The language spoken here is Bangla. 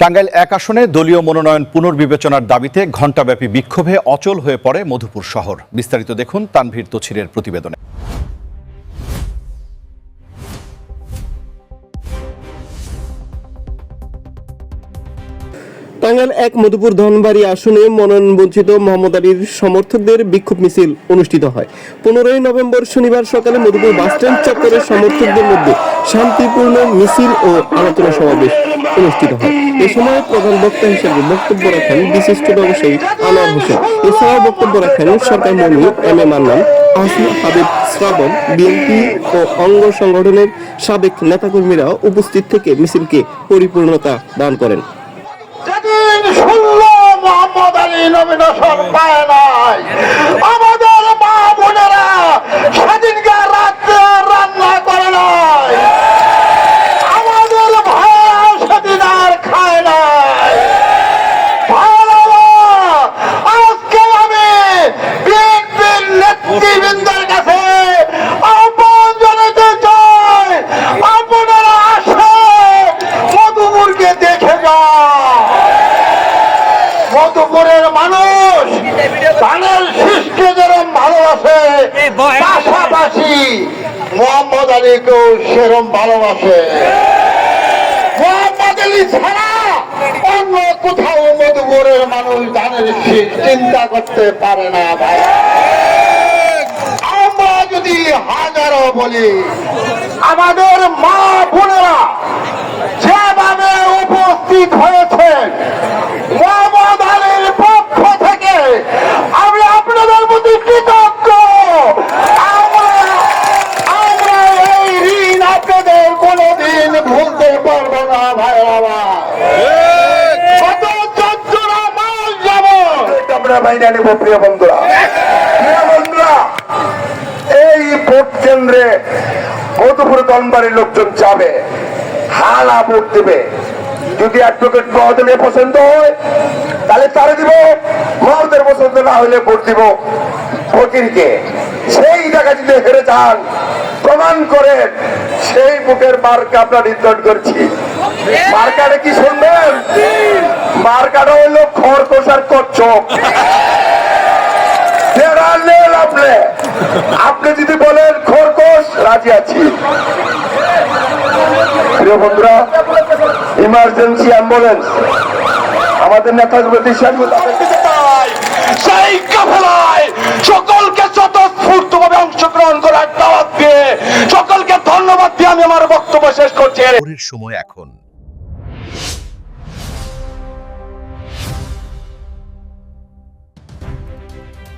টাঙ্গাইল এক আসনে দলীয় মনোনয়ন পুনর্বিবেচনার দাবিতে ঘণ্টাব্যাপী বিক্ষোভে অচল হয়ে পড়ে মধুপুর শহর। বিস্তারিত দেখুন তানভীর তছিরের প্রতিবেদনে। টাঙ্গাইল এক মধুপুর ধনবাড়ি আসনে মনোনয়ন বঞ্চিত মোহাম্মদ আলীর সমর্থকদের বিক্ষোভ মিছিল অনুষ্ঠিত হয়। পনেরোই নভেম্বর শনিবার সকালে মধুপুর বাসস্ট্যান্ড চত্বরের সমর্থকদের মধ্যে শান্তিপূর্ণ মিছিল ও আলোচনা সমাবেশ অনুষ্ঠিত হয়। এ সময় প্রধান বক্তা হিসেবে বক্তব্য রাখেন বিশিষ্ট ব্যবসায়ী আনোয়ার হোসেন। এছাড়াও বক্তব্য রাখেন Sarkar Moni M A Mannan, Asif Habib Shrabon, BNP ও অঙ্গ সংগঠনের সাবেক নেতাকর্মীরা উপস্থিত থেকে মিছিলকে পরিপূর্ণতা দান করেন যেদিন শুনলো মোহাম্মদ আলী নমিনেশন পায় নাই। আমাদের মা বোনেরা সেদিনকে রাত্রে রান্না করে নাই। আমাদের ভাইয়া সেদিন আর খায় নাই। আহ্বান জানাতে চাই আপনারা আসেন মধুপুরকে দেখে যান মধুপুরের মানুষ ধানের শীষকে যেরম ভালোবাসে পাশাপাশি মোহাম্মদ আলীকেও সেরম ভালোবাসে। মোহাম্মদ আলী ছাড়া অন্য কোথাও মধুপুরের মানুষ ধানের চিন্তা করতে পারে না ভাই। আমরা যদি হাজারো বলি আমাদের মা বোনেরা যেভাবে উপস্থিত হয়েছেন মোহাম্মদ আলীর পক্ষ থেকে আমি আপনাদের প্রতি কৃতজ্ঞ আমরা আমরা এই ঋণ আপনাদের কোনোদিন ভুলতে পারব না ভাই আমার কত চোদ্দরা মাস যাব আমরা মাইনে নেব, প্রিয় বন্ধুরা। বন্ধুরা, এই ভোট কেন্দ্রে মধুপুর দনবাড়ির লোকজন যাবে, হালা ভোট দেবে। যদি অ্যাডভোকেট মহোদয় পছন্দ হয়, তাহলে তারে দিব। মহোদয়ের পছন্দ না হলে ভোট দিব ফকিরকে। সেই জায়গা যদি হেরে যান, প্রমাণ করেন, সেই বুকের মার্কা আমরা নির্ধারণ করছি। মার্কাটা কি শুনবেন? মার্কাটা হইল খড়কোষার কচ্ছপ ফেরালে আপনি আপনি যদি বলেন খরগোশ, রাজি আছি। প্রিয় বন্ধুরা ইমার্জেন্সি অ্যাম্বুলেন্স আমাদের দিশান সেই কাফেলায় সকলকে স্বতঃস্ফূর্ত ভাবে অংশগ্রহণ করার দাওয়াত দিয়ে সকলকে ধন্যবাদ দিয়ে আমি আমার বক্তব্য শেষ করছি। সময় এখন।